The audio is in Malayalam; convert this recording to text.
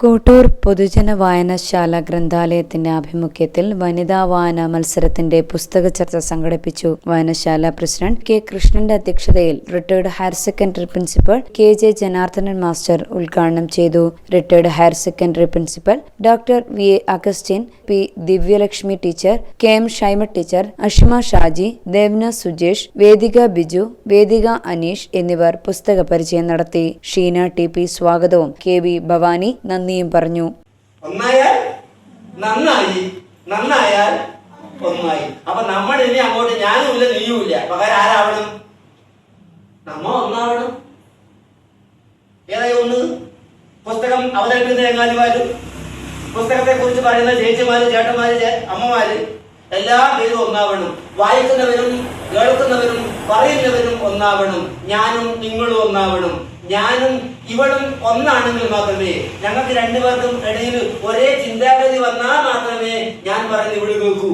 കോട്ടൂർ പൊതുജന വായനശാല ഗ്രന്ഥാലയത്തിന്റെ ആഭിമുഖ്യത്തിൽ വനിതാ വായന മത്സരത്തിന്റെ പുസ്തക ചർച്ച സംഘടിപ്പിച്ചു. വായനശാല പ്രസിഡന്റ് കെ കൃഷ്ണന്റെ അധ്യക്ഷതയിൽ retired higher secondary principal K J Janardhanan master ഉദ്ഘാടനം ചെയ്തു. Retired higher secondary principal doctor V A Augustine P Divyalakshmi teacher K M Shaima teacher Ashima Shaji Devna Sujesh Vedika Biju Vedika Aneesh എന്നിവർ പുസ്തക പരിചയം നടത്തി. ഷീന ടി പി സ്വാഗതവും. കെ വി ഭവാനി നന്ദിയും പറഞ്ഞു. ഒന്നായാൽ നന്നായി നന്നായാൽ ഒന്നായി. അപ്പൊ നമ്മൾ ഇനി അങ്ങോട്ട് ഞാനും ഇല്ല നീയും ഇല്ല പകരം ആരാവണം? നമ്മ ഒന്നാവണം. ഏതായി ഒന്ന്? പുസ്തകം അവതരിപ്പിക്കുന്ന എങ്ങാനുമാരും പുസ്തകത്തെ കുറിച്ച് പറയുന്ന ചേച്ചിമാര് ചേട്ടന്മാര് അമ്മമാര് എല്ലാ പേരും ഒന്നാവണം. വായിക്കുന്നവരും കേൾക്കുന്നവരും പറയുന്നവരും ഒന്നാവണം. ഞാനും നിങ്ങളും ഒന്നാവണം. ഞാനും ഇവളും ഒന്നാണെങ്കിൽ മാത്രമേ ഞങ്ങൾക്ക് രണ്ടുപേർക്കും ഇടയിൽ ഒരേ ചിന്താഗതി വന്നാൽ മാത്രമേ ഞാൻ പറഞ്ഞ് ഇവിടെ കേൾക്കൂ